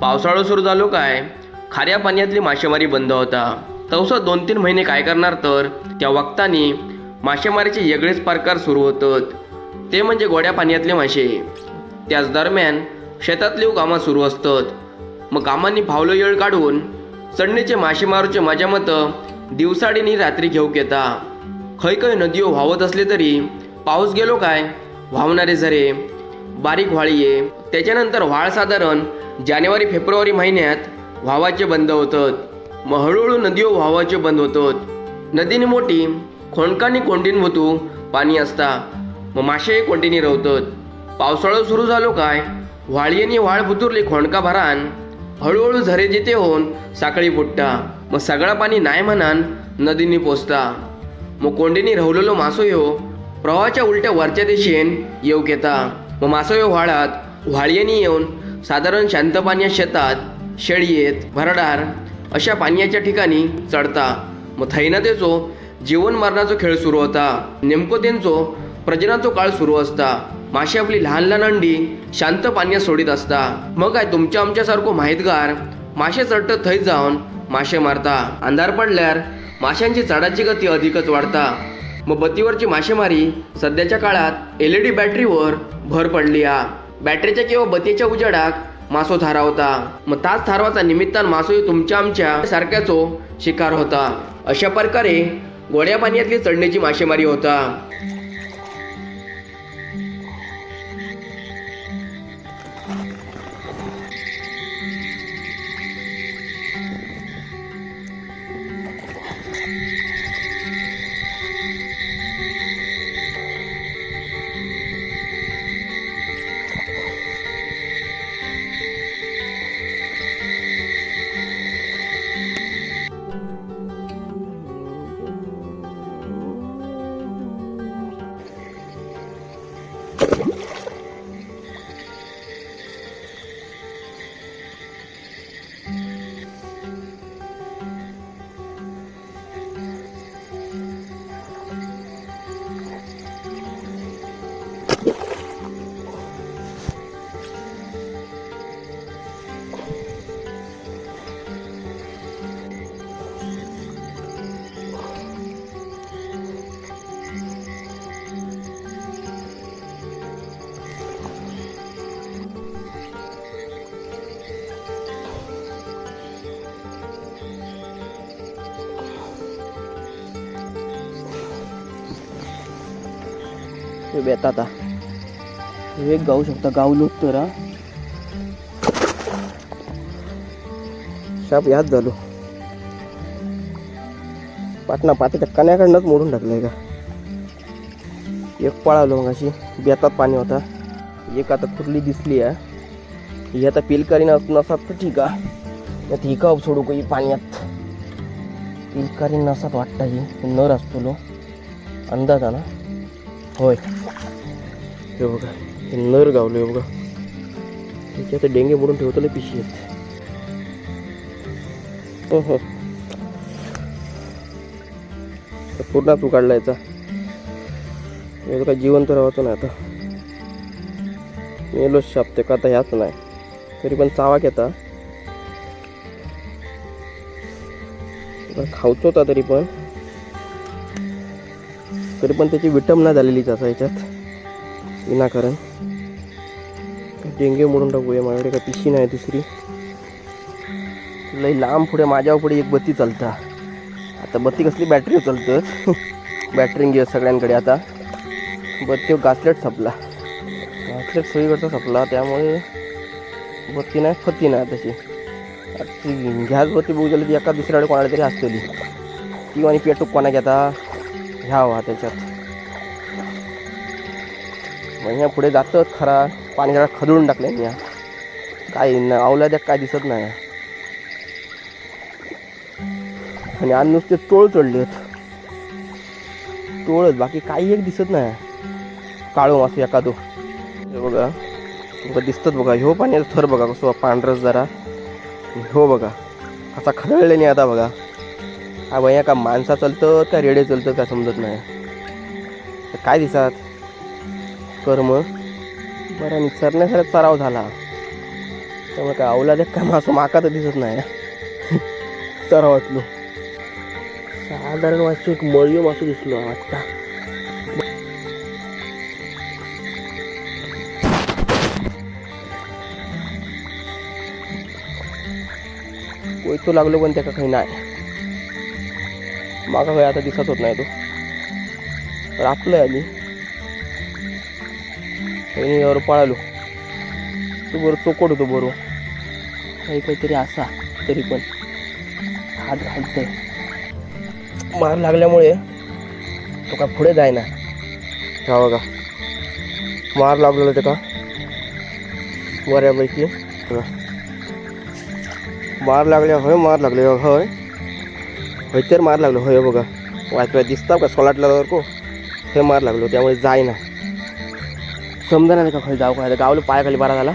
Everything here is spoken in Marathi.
पावसाळा सुरू झालो काय? खाऱ्या पाण्यातली मासेमारी बंद होता. तवसं दोन तीन महिने काय करणार तर? त्या वक्तानी मासेमारीचे वेगळेच प्रकार सुरू होतात. ते म्हणजे गोड्या पाण्यातले मासे. त्याच दरम्यान शेतातली कामं सुरू असतात. मग कामांनी फावलं येळ काढून चढणीचे मासेमारूचे माझ्या मत दिवसाडीनी रात्री घेऊक येता. खै खै नदीओ व्हावत असले तरी पाऊस गेलो काय? व्हावणारे झरे. बारीक व्हाळीये त्याच्यानंतर व्हाळ साधारण जानेवारी फेब्रुवारी महिन्यात व्हावाचे बंद होतात. मग हळूहळू नदीओ व्हावाचे बंद होतात. नदीने मोठी खोणकानी कोंडीन होतू पाणी असता. मग मासेही कोंडीनी रवतात. पावसाळा सुरू झालो काय? व्हाळयेनी व्हाळ बुतुरली खोणका भरान. हळूहळू झरे जिथे होऊन साखळी फुटता. मग सगळा पाणी नाही म्हणान नदीनी पोचता. मग कोंडीनी रवलेलो मासो ह्यो प्रवाहाच्या उलट्या वरच्या दिशेन येऊ येता मग मासो ह्यो व्हाळात व्हाळयेनी येऊन साधारण शांत पाण्यात शेतात शेळयेत भरडार अशा पाण्याच्या ठिकाणी चढता. मग थैना तेचो जीवन मरणाचो खेळ सुरू होता. नेमको त्यांचो प्रजनाचो काळ सुरू असता. माशी आपली लहान लहान अंडी शांत पाण्यात सोडित असता. मग काय तुमच्या आमच्यासारखो माहितगार मासे चढत थंय जाऊन मासे मारता. अंधार पडल्यार माशांची चढाची गती अधिकच वाढता. मग बत्तीवरची मासेमारी सध्याच्या काळात एल ई डी बॅटरीवर भर पडली हा बॅटरीच्या किंवा बतीच्या उजेडाक मासो थारावता मग ताच थारवाचा निमित्तान मासोही तुमच्या आमच्या सारख्याचो शिकार होता. अशा प्रकारे गोड्या पाण्यातली चढण्याची मासेमारी होता. हे बेता आता हे एक गाऊ शकता गावलो तर हा. शाप याद झालो. पाटणा पाती कण्याकडनंच मोडून टाकलंय का? एक पळालो मग अशी बेतात पाणी होता. एक आता कुठली दिसली आहे. ही आता पिलकारी नस नसात तर ठीक आहे. यात ही का सोडू काही पाण्यात? पिलकारी नसात वाटतं ही. नर असतो लो. अंदाज आहे ना? होय. हे बघा हे नर गावलं बघा. त्याचे आता डेंगे मोडून ठेवतो ना पिशी आहेत हो हो तर पूर्णच उकाडला याचा बघा जिवंत राहतो ना आता. मेलो शापते का आता ह्याच नाही. तरी पण चावा घेता. खाऊचो होता तरी पण. तरी पण त्याची विटंबना झालेलीच असा याच्यात. विनाकारण. डेंगे मोडून टाकूया माझ्याकडे काय पिशी नाही दुसरी. लई लांब पुढे माझ्यावर पुढे एक बत्ती चालता. आता बत्ती कसली बॅटरी चालतं? बॅटरी घे सगळ्यांकडे आता. बत्ती गासलेट संपला. गासलेट सगळीकडचा संपला त्यामुळे बत्ती नाही फत्ती नाही तशी. आता घ्याच बत्ती बघू झाली ती एका दुसऱ्याकडे कोणाला तरी असतेली ती. आणि पेटूक कोणा घेता घ्यावा त्याच्यात. मग ह्या पुढे जातं खरा. पाणी जरा खदळून टाकले या काय ना आवला द्या काय दिसत नाही. आणि आज नुसते टोळ चढलेत. टोळच बाकी काही एक दिसत नाही. काळो असं एखादो. हे बघा तुमका दिसतात बघा. ह्यो पाण्याचा थर बघा कसं पांढरस जरा. हो बघा. असा खदळले नाही आता बघा. हा भैया का माणसा चालतं का रेडे चलतो का समजत नाही. काय दिसत? कर्म? बरं निसरण्यासारखा सराव झाला. त्यामुळे काय आवला देख काय मासू माका तर दिसत नाही. सराव असलो साधारण वाचतो एक मळयो मासू दिसलो आत्ता कोयतो लागलो पण त्याका काही नाही. मागं काही आता दिसत होत नाही तो. तर आपलं आली आणि यावर पळालो. तो बरोबर चोकट होतो बरो काही काहीतरी असा तरी पण. हात घालतोय. मार लागल्यामुळे तो का पुढे जायना हा बघा. मार लागलेला ते बऱ्यापैकी. मार लागल्या होय मार लागले होय. होय तर मार लागलो. होय बघा. वाचवाय दिसता का सोलाटल्यावर को हे मार लागलो त्यामुळे जायना समजा नाही का खाली जाऊ काय गावलं पायाखाली बारा झाला.